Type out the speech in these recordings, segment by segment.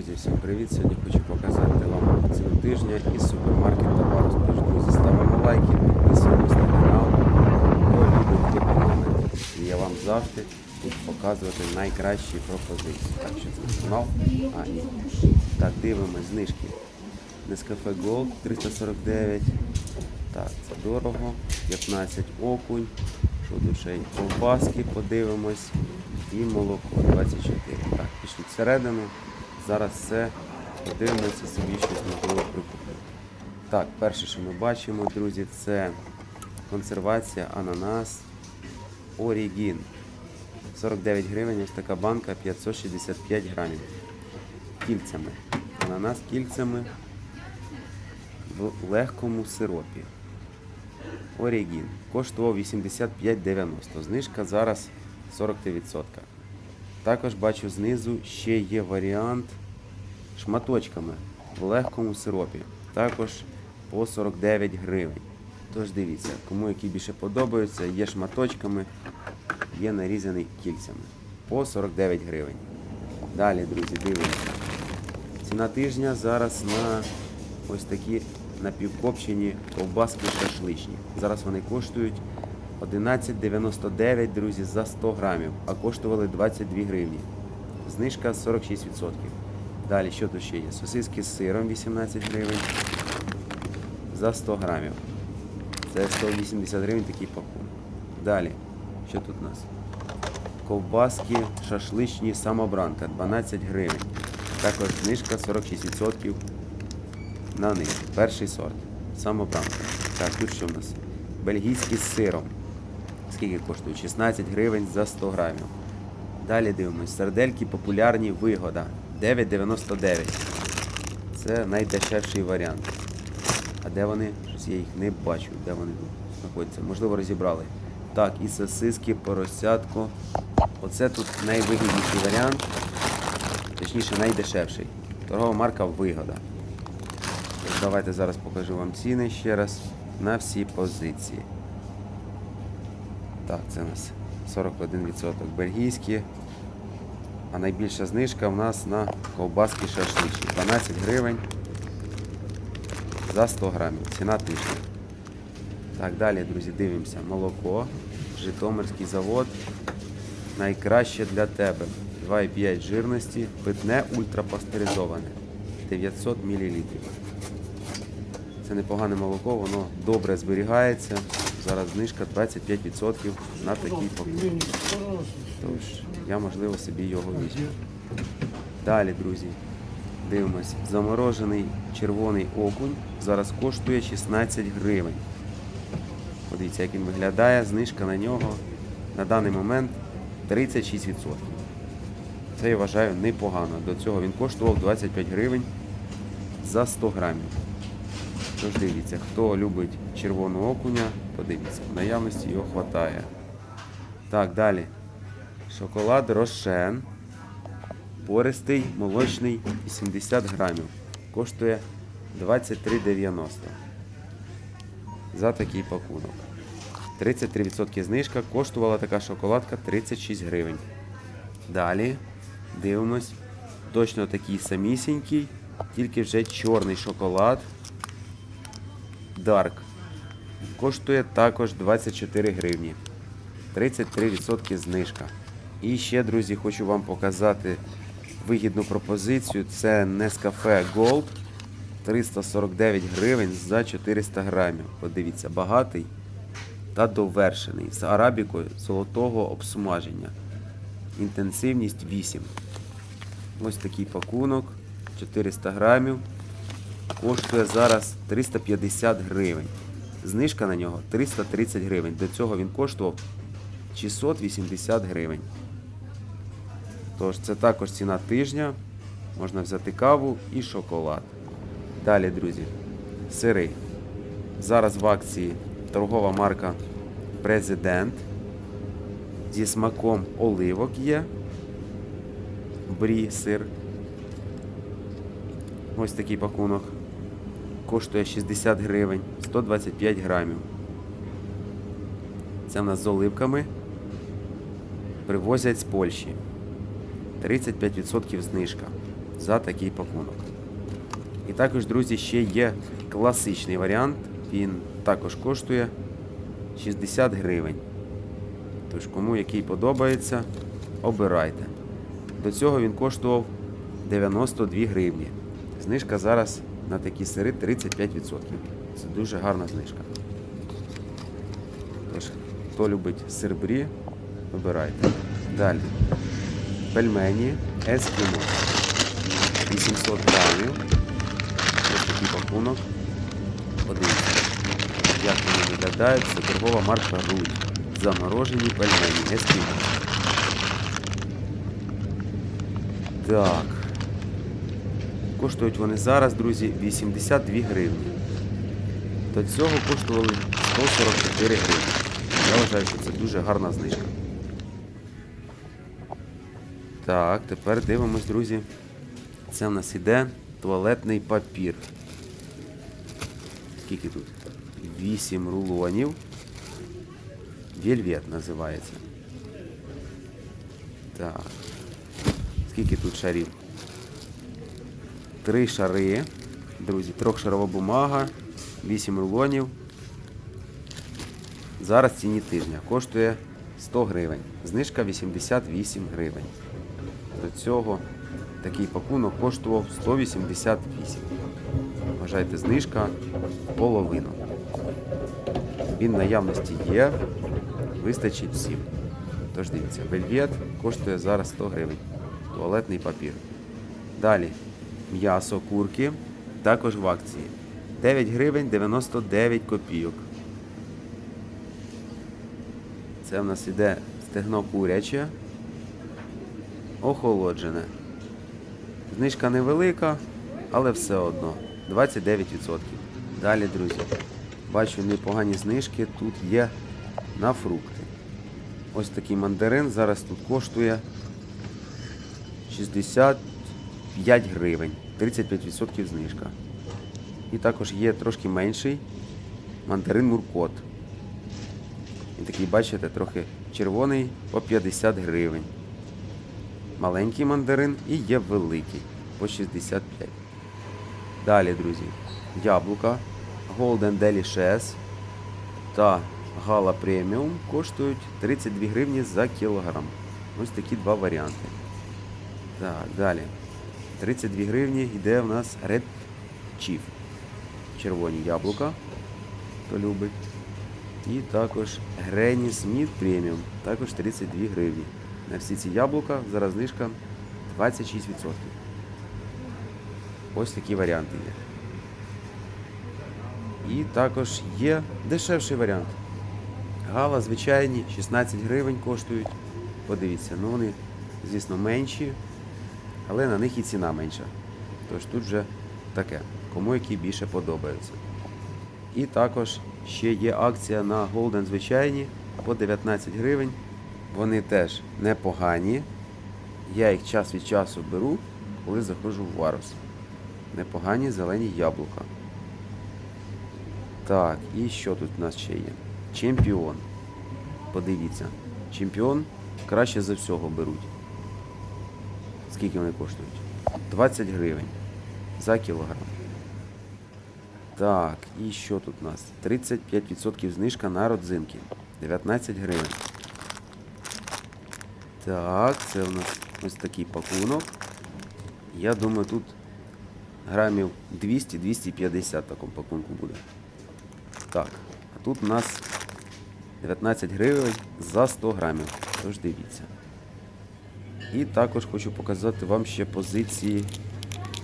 Друзі, всім привіт! Сьогодні хочу показати вам ціну тижня із супермаркет товару. Тож, друзі, ставимо лайки, підписуємось на канал. Хто любить. І я вам завжди буду показувати найкращі пропозиції. Так, що це канал? А, ні. Так, дивимось, знижки. Nescafe Gold 349. Так, це дорого. 15 окунь. Що ще ковбаски, подивимось. І молоко 24. Так, пішли всередину. Зараз все подивимося, собі щось можливо прикуплю. Так, перше, що ми бачимо, друзі, це консервація ананас Орігін. 49 гривень, ось така банка 565 грамів. Кільцями. Ананас кільцями в легкому сиропі. Орігін. Коштував 85,90. Знижка зараз 40%. Також бачу знизу ще є варіант шматочками в легкому сиропі. Також по 49 гривень. Тож дивіться, кому які більше подобаються, є шматочками, є нарізаний кільцями. По 49 гривень. Далі, друзі, дивимося. Ціна тижня зараз на ось такі напівкопчені ковбаски шашличні. Зараз вони коштують 11,99, друзі, за 100 грамів, а коштували 22 гривні. Знижка 46%. Далі, що тут ще є? Сосиски з сиром 18 гривень за 100 грамів. Це 180 гривень такий пакун. Далі, що тут у нас? Ковбаски шашличні самобранка 12 гривень. Також знижка 46% на них. Перший сорт. Самобранка. Так, тут що в нас? Бельгійський з сиром. Скільки коштує? 16 гривень за 100 грамів. Далі дивимось. Сардельки популярні вигода. 9,99. Це найдешевший варіант. А де вони? Щось я їх не бачу, де вони знаходяться. Можливо, розібрали. Так, і сосиски, поросятко. Оце тут найвигідніший варіант. Точніше, найдешевший. Торгова марка вигода. Давайте зараз покажу вам ціни ще раз на всі позиції. Так, це у нас 41% бельгійські. А найбільша знижка в нас на ковбаски шашличні. 12 гривень за 100 грамів. Ціна тижня. Так, далі, друзі, дивимося. Молоко. Житомирський завод. Найкраще для тебе. 2,5 жирності. Питне ультрапастеризоване. 900 мл. Це непогане молоко, воно добре зберігається. Зараз знижка 25% на такий пакунок. Тож, я можливо собі його візьму. Далі, друзі, дивимось. Заморожений червоний окунь зараз коштує 16 гривень. Подивіться, як він виглядає. Знижка на нього на даний момент 36%. Це я вважаю непогано. До цього він коштував 25 гривень за 100 грамів. Тож дивіться, хто любить червоного окуня, подивіться, в наявності його вистачає. Так, далі. Шоколад Рошен. Пористий, молочний 80 грамів. Коштує 23,90 за такий пакунок. 33% знижка. Коштувала така шоколадка 36 гривень. Далі дивимось. Точно такий самісінький, тільки вже чорний шоколад. Dark. Коштує також 24 гривні. 33% знижка. І ще, друзі, хочу вам показати вигідну пропозицію. Це Nescafe Gold 349 гривень за 400 грамів. Подивіться, багатий та довершений. З арабікою золотого обсмаження. Інтенсивність 8. Ось такий пакунок. 400 грамів. Коштує зараз 350 гривень. Знижка на нього 330 гривень. До цього він коштував 680 гривень. Тож це також ціна тижня. Можна взяти каву і шоколад. Далі, друзі, сири. Зараз в акції торгова марка Президент. Зі смаком оливок є. Брі сир. Ось такий пакунок. Коштує 60 гривень, 125 грамів. Це в нас з оливками. Привозять з Польщі. 35% знижка. за такий пакунок. І також, друзі, ще є класичний варіант. Він також коштує 60 гривень. Тож, кому який подобається, обирайте. До цього він коштував 92 гривні. Знижка зараз на такі сири 35%. Це дуже гарна знижка. Тож, хто любить сир брі, вибирайте. Далі. Пельмені Ескімо. 800 грамів. Ось такий пакунок. Подивіться, як вони виглядають. Це торгова марка Руль. Заморожені пельмені Ескімо. Так. Коштують вони зараз, друзі, 82 гривні. До цього коштували 144 гривні. Я вважаю, що це дуже гарна знижка. Так, тепер дивимось, друзі. Це в нас іде туалетний папір. Скільки тут? 8 рулонів. Вельвет називається. Так. Скільки тут шарів? Три шари. Друзі, трьохшарова бумага, 8 рулонів. Зараз ціні тижня. Коштує 100 гривень. Знижка 88 гривень. До цього такий пакунок коштував 188. Вважайте, знижка половину. Він наявності є, вистачить всім. Тож дивіться, вельвет коштує зараз 100 гривень. Туалетний папір. Далі м'ясо курки, також в акції. 9 гривень 99 копійок. Це в нас іде стегно куряче, охолоджене. Знижка невелика, але все одно. 29%. Далі, друзі, бачу непогані знижки тут є на фрукти. Ось такий мандарин зараз тут коштує 65 гривень, 35% знижка. І також є трошки менший мандарин Муркот. Він такий, бачите, трохи червоний по 50 гривень. Маленький мандарин і є великий по 65. Далі, друзі, яблука Golden Delicious та Gala Premium коштують 32 гривні за кілограм. Ось такі два варіанти. Так, далі. 32 гривні йде в нас Red Chief. Червоні яблука, хто любить. І також Granny Smith Premium, також 32 гривні. На всі ці яблука зараз знижка 26%. Ось такі варіанти є. І також є дешевший варіант. Гала звичайні 16 гривень коштують. Подивіться, ну вони, звісно, менші, але на них і ціна менша. Тож тут вже таке, кому які більше подобаються. І також ще є акція на Golden звичайні по 19 гривень. Вони теж непогані. Я їх час від часу беру, коли заходжу в Варус. Непогані зелені яблука. Так, і що тут у нас ще є? Чемпіон. Подивіться. Чемпіон краще за всього беруть. Скільки вони коштують? 20 гривень за кілограм. Так, і що тут у нас? 35% знижка на родзинки. 19 гривень. Так, це у нас ось такий пакунок. Я думаю, тут грамів 200-250 в такому пакунку буде. Так, а тут у нас 19 гривень за 100 грамів. Тож дивіться. І також хочу показати вам ще позиції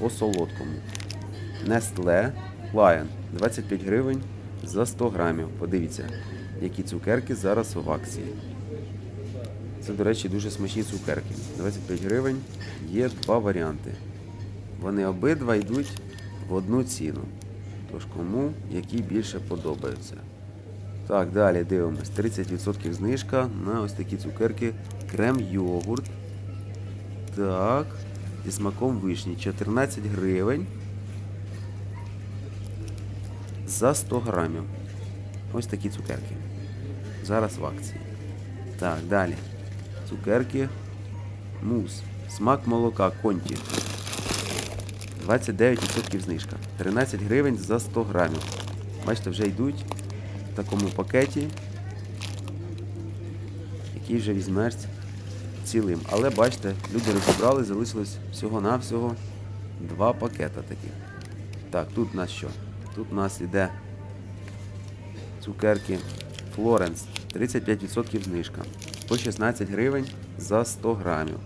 по солодкому. Nestle Lion 25 гривень за 100 грамів. Подивіться, які цукерки зараз в акції. Це, до речі, дуже смачні цукерки. 25 гривень. Є два варіанти. Вони обидва йдуть в одну ціну. Тож кому які більше подобаються. Так, далі дивимось. 30% знижка на ось такі цукерки. Крем-йогурт. Так. Зі смаком вишні. 14 гривень. За 100 грамів. Ось такі цукерки. Зараз в акції. Так, далі. Цукерки. Мус. Смак молока. Конті. 29% знижка. 13 гривень за 100 грамів. Бачите, вже йдуть в такому пакеті, який вже візьмеш цілим. Але бачите, люди розібрали, залишилось всього-навсього два пакета таких. Так, тут у нас що? Тут у нас іде цукерки Флоренс. 35% знижка. По 16 гривень за 100 грамів.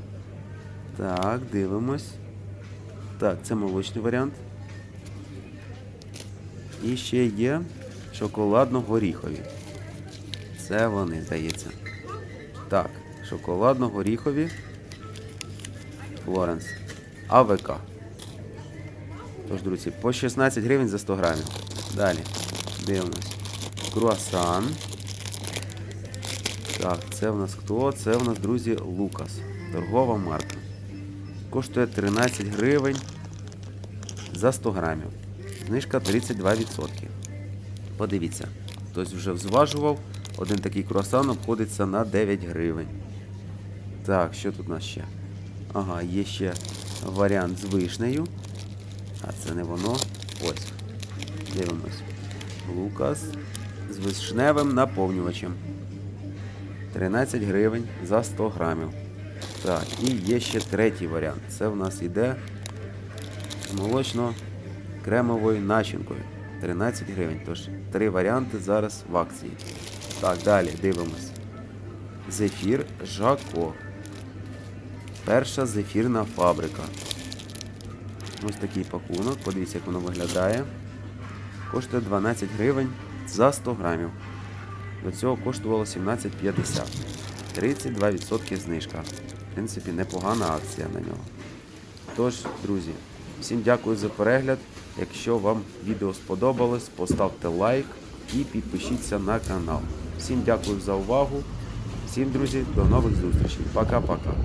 Так, дивимось. Так, це молочний варіант. І ще є шоколадно-горіхові. Це вони, здається. Так, шоколадно-горіхові. Флоренс. АВК. Тож, друзі, по 16 гривень за 100 грамів. Далі. Дивимось. Круасан. Так, це в нас хто? Це в нас, друзі, Лукас. Торгова марка. Коштує 13 гривень за 100 грамів. Знижка 32%. Подивіться, хтось вже зважував. Один такий круасан обходиться на 9 гривень. Так, що тут у нас ще? Ага, є ще варіант з вишнею. А це не воно. Ось. Дивимось. Лукас з вишневим наповнювачем. 13 гривень за 100 грамів. Так, і є ще третій варіант. Це в нас іде з молочно-кремовою начинкою. 13 гривень. Тож три варіанти зараз в акції. Так, далі дивимось. Зефір Жако. Перша зефірна фабрика. Ось такий пакунок. Подивіться, як воно виглядає. Коштує 12 гривень за 100 грамів. До цього коштувало 17,50. 32% знижка. В принципі, непогана акція на нього. Тож, друзі, всім дякую за перегляд. Якщо вам відео сподобалось, поставте лайк і підпишіться на канал. Всім дякую за увагу. Всім, друзі, до нових зустрічей. Пока-пока.